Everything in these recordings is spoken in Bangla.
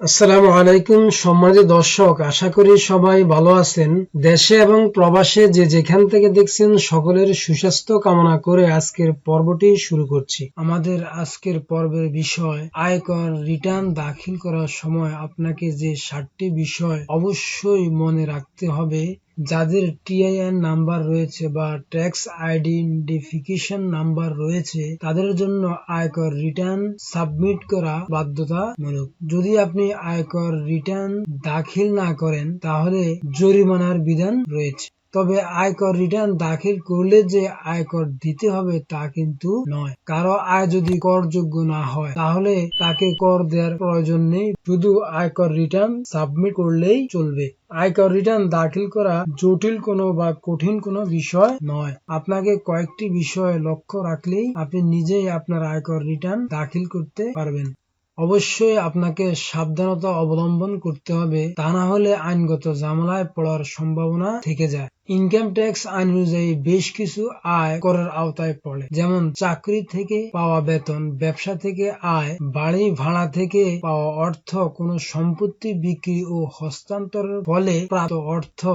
আসসালামু আলাইকুম সম্মানিত দর্শক, আশা করি সবাই ভালো আছেন। দেশে এবং প্রবাসে যে যেখান থেকে দেখছেন সকলের সুস্বাস্থ্য কামনা করে আজকের পর্বটি শুরু করছি। আমাদের আজকের পর্বের বিষয়, আয়কর রিটার্ন দাখিল করার সময় আপনাকে যে সাতটি বিষয় অবশ্যই মনে রাখতে হবে। যাদের টিআইএন নাম্বার রয়েছে বা ট্যাক্স আইডেন্টিফিকেশন নাম্বার রয়েছে, তাদের জন্য আয়কর রিটার্ন সাবমিট করা বাধ্যতামূলক। যদি আপনি আয়কর রিটার্ন দাখিল না করেন, তাহলে জরিমানার বিধান রয়েছে। তবে আয়কর রিটার্ন দাখিল করলে যে আয়কর দিতে হবে তা কিন্তু নয়। কারও আয় যদি করযোগ্য না হয়, তাহলে তাকে কর দেওয়ার প্রয়োজন নেই। শুধু আয়কর রিটার্ন সাবমিট করলেই চলবে। আয়কর রিটার্ন দাখিল করা জটিল কোনো বা কঠিন কোনো বিষয় নয়। আপনাকে কয়েকটি বিষয়ে লক্ষ্য রাখলেই আপনি নিজেই আপনার আয়কর রিটার্ন দাখিল করতে পারবেন। অবশ্যই আপনাকে সাবধানতা অবলম্বন করতে হবে। তা না হলে আইনগত ঝামেলায় পড়ার সম্ভাবনা থেকে যায়। ইনকাম ট্যাক্স আইন অনুযায়ী বেশ কিছু আয় করের আওতায় পড়ে। যেমন চাকরি থেকে পাওয়া বেতন, ব্যবসা থেকে আয়, বাড়ি ভাড়া থেকে পাওয়া অর্থ, কোনো সম্পত্তি বিক্রি ও হস্তান্তরের ফলে প্রাপ্ত অর্থ,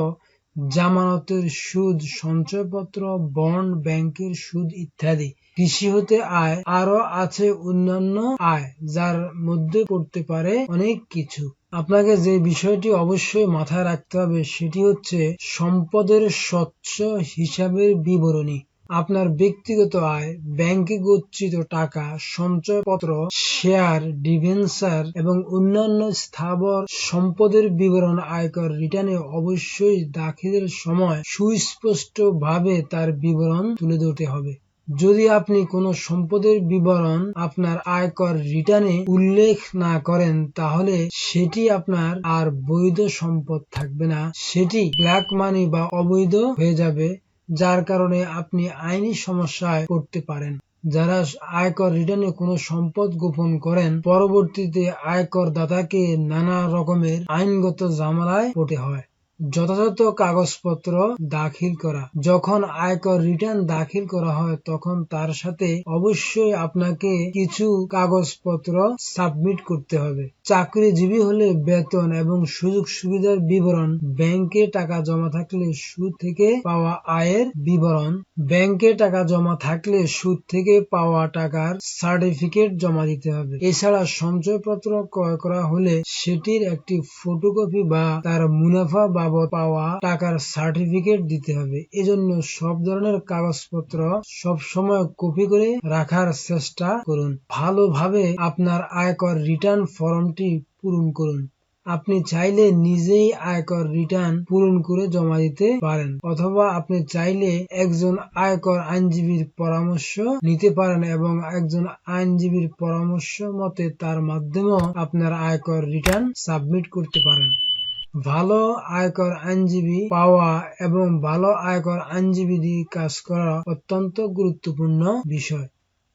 জামানতের সুদ, সঞ্চয়পত্র, বন্ড, ব্যাংকের সুদ ইত্যাদি। কৃষি হতে আয় আরও আছে অন্যান্য আয়, যার মধ্যে পড়তে পারে অনেক কিছু। আপনাকে যে বিষয়টি অবশ্যই মাথায় রাখতে হবে সেটি হচ্ছে সম্পদের স্বচ্ছ হিসাবের বিবরণী। আপনার ব্যক্তিগত আয়, ব্যাংকে গচ্ছিত টাকা, সঞ্চয়পত্র, শেয়ার ডিভেন্সার এবং অন্যান্য স্থাবর সম্পদের বিবরণ আয়কর রিটার্নে অবশ্যই দাখিলের সময় সুস্পষ্ট ভাবে তার বিবরণ তুলে ধরতে হবে। যদি আপনি কোনো সম্পদের বিবরণ আপনার আয়কর রিটার্নে উল্লেখ না করেন, তাহলে সেটি আপনার আর বৈধ সম্পদ থাকবে না। সেটি ব্ল্যাক মানি বা অবৈধ হয়ে যাবে, যার কারণে আপনি আইনি সমস্যায় পড়তে পারেন। যারা আয়কর রিটার্নে কোনো সম্পদ গোপন করেন, পরবর্তীতে আয়কর দাতাকে নানা রকমের আইনগত ঝামেলায় পড়তে হয়। যথাযথ কাগজপত্র দাখিল করা। যখন আয়কর রিটার্ন দাখিল করা হয়, তখন তার সাথে অবশ্যই আপনাকে কিছু কাগজপত্র সাবমিট করতে হবে। চাকরিজীবী হলে বেতন এবং সুযোগ সুবিধার বিবরণ, ব্যাংকে টাকা জমা থাকলে সুদ থেকে পাওয়া আয়ের বিবরণ, ব্যাংকে টাকা জমা থাকলে সুদ থেকে পাওয়া টাকার সার্টিফিকেট জমা দিতে হবে। এছাড়া সঞ্চয়পত্র ক্রয় করা হলে সেটির একটি ফটোকপি বা তার মুনাফা বাবদ পাওয়া টাকার সার্টিফিকেট দিতে হবে। এজন্য সব ধরনের কাগজপত্র সব সময় কপি করে রাখার চেষ্টা করুন। ভালোভাবে আপনার আয়কর রিটার্ন ফর্মটি পূরণ করুন। আপনি চাইলে নিজেই আয়কর রিটার্ন পূরণ করে জমা দিতে পারেন, অথবা আপনি চাইলে একজন আয়কর আইনজীবীর পরামর্শ নিতে পারেন এবং একজন আইনজীবীর পরামর্শ মতে তার মাধ্যমেও আপনার আয়কর রিটার্ন সাবমিট করতে পারেন। ভালো আয়কর আইনজীবী পাওয়া এবং ভালো আয়কর আইনজীবী দিয়ে কাজ করা অত্যন্ত গুরুত্বপূর্ণ বিষয়।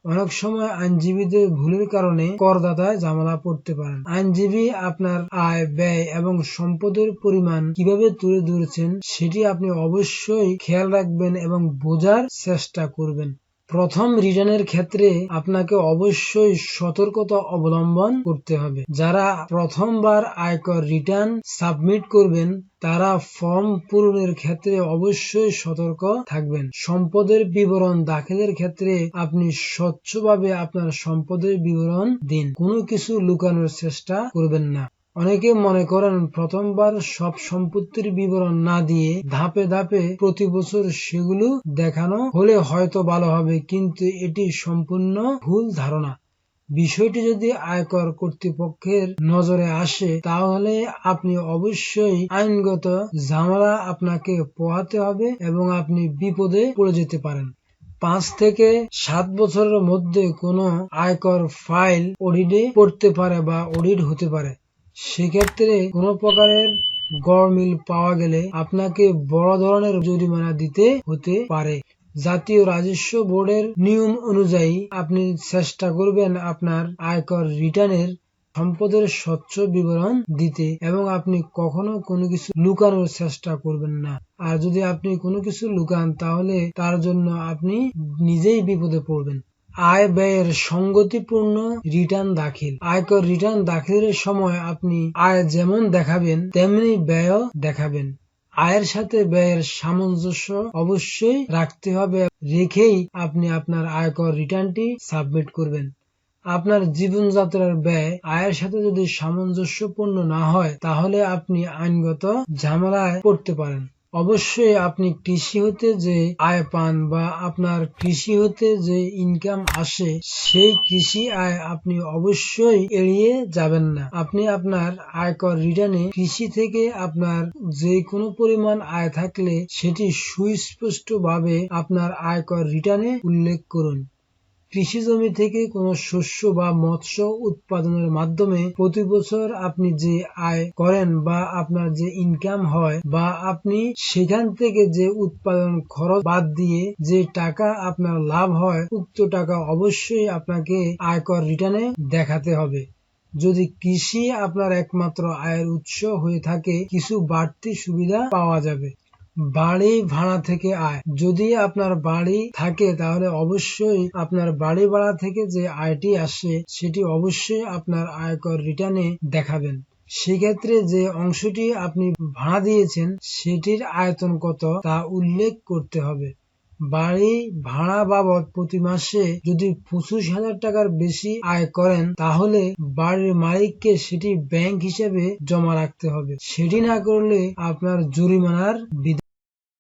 অনেক সময় আইনজীবীদের ভুলের কারণে করদাতায় ঝামেলা পড়তে পারেন। আইনজীবী আপনার আয়, ব্যয় এবং সম্পদের পরিমাণ কীভাবে তুলে ধরেছেন সেটি আপনি অবশ্যই খেয়াল রাখবেন এবং বোঝার চেষ্টা করবেন। প্রথম রিটার্নের ক্ষেত্রে আপনাকে অবশ্যই সতর্কতা অবলম্বন করতে হবে। যারা প্রথমবার আয়কর রিটার্ন সাবমিট করবেন, তারা ফর্ম পূরণের ক্ষেত্রে অবশ্যই সতর্ক থাকবেন। সম্পদের বিবরণ দাখিলের ক্ষেত্রে আপনি স্বচ্ছভাবে আপনার সম্পদের বিবরণ দিন। কোনো কিছু লুকানোর চেষ্টা করবেন না। অনেকে মনে করেন প্রথমবার সব সম্পত্তির বিবরণ না দিয়ে ধাপে ধাপে প্রতি বছর সেগুলো দেখানো হলে হয়তো ভালো হবে, কিন্তু এটি সম্পূর্ণ ভুল ধারণা। বিষয়টি যদি আয়কর কর্তৃপক্ষের নজরে আসে, তাহলে আপনি অবশ্যই আইনগত ঝামেলা আপনাকে পোহাতে হবে এবং আপনি বিপদে পড়ে যেতে পারেন। পাঁচ থেকে সাত বছরের মধ্যে কোনো আয়কর ফাইল অডিটে পড়তে পারে বা অডিট হতে পারে। সেক্ষেত্রে কোনো প্রকারের গড়মিল পাওয়া গেলে আপনাকে বড় ধরনের জরিমানা দিতে হতে পারে। জাতীয় রাজস্ব বোর্ডের নিয়ম অনুযায়ী আপনি চেষ্টা করবেন আপনার আয়কর রিটার্নের সম্পদের স্বচ্ছ বিবরণ দিতে এবং আপনি কখনো কোনো কিছু লুকানোর চেষ্টা করবেন না। আর যদি আপনি কোনো কিছু লুকান, তাহলে তার জন্য আপনি নিজেই বিপদে পড়বেন। আয় ব্যয়ের সঙ্গতিপূর্ণ রিটার্ন দাখিল। আয়কর রিটার্ন দাখিলের সময় আপনি আয় যেমন দেখাবেন, তেমনি ব্যয়ও দেখাবেন। আয়ের সাথে ব্যয়ের সামঞ্জস্য অবশ্যই রাখতে হবে, রেখেই আপনি আপনার আয়কর রিটার্নটি সাবমিট করবেন। আপনার জীবনযাত্রার ব্যয় আয়ের সাথে যদি সামঞ্জস্যপূর্ণ না হয়, তাহলে আপনি আইনগত ঝামেলায় পড়তে পারেন। অবশ্যই আপনি কৃষি হতে যে আয় পান বা আপনার কৃষি হতে যে ইনকাম আসে, সেই কৃষি আয় আপনি অবশ্যই এড়িয়ে যাবেন না। আপনি আপনার আয়কর রিটার্নে কৃষি থেকে আপনার যে কোনো পরিমাণ আয় থাকলে সেটি সুস্পষ্টভাবে আপনার আয়কর রিটার্নে উল্লেখ করুন। কৃষি জমি থেকে কোনো শস্য বা মৎস্য উৎপাদনের মাধ্যমে প্রতি বছর আপনি যে আয় করেন বা আপনার যে ইনকাম হয় বা আপনি সেখান থেকে যে উৎপাদন খরচ বাদ দিয়ে যে টাকা আপনার লাভ হয়, উক্ত টাকা অবশ্যই আপনাকে আয়কর রিটার্নে দেখাতে হবে। যদি কৃষি আপনার একমাত্র আয়ের উৎস হয়ে থাকে, কিছু বাড়তি সুবিধা পাওয়া যাবে। বাড়ি ভাড়া থেকে আয়। যদি আপনার বাড়ি থাকে, তাহলে অবশ্যই আপনার বাড়ি ভাড়া থেকে যে আয়টি আসে, সেটি অবশ্যই আপনার আয়কর রিটার্নে দেখাবেন। সেক্ষেত্রে যে অংশটি আপনি ভাড়া দিয়েছেন, সেটির আয়তন কত তা উল্লেখ করতে হবে। বাড়ি ভাড়া বাবদ প্রতি মাসে যদি পঁচিশ হাজার টাকার বেশি আয় করেন, তাহলে বাড়ির মালিককে সেটি ব্যাংক হিসেবে জমা রাখতে হবে। সেটি না করলে আপনার জরিমানার বিধান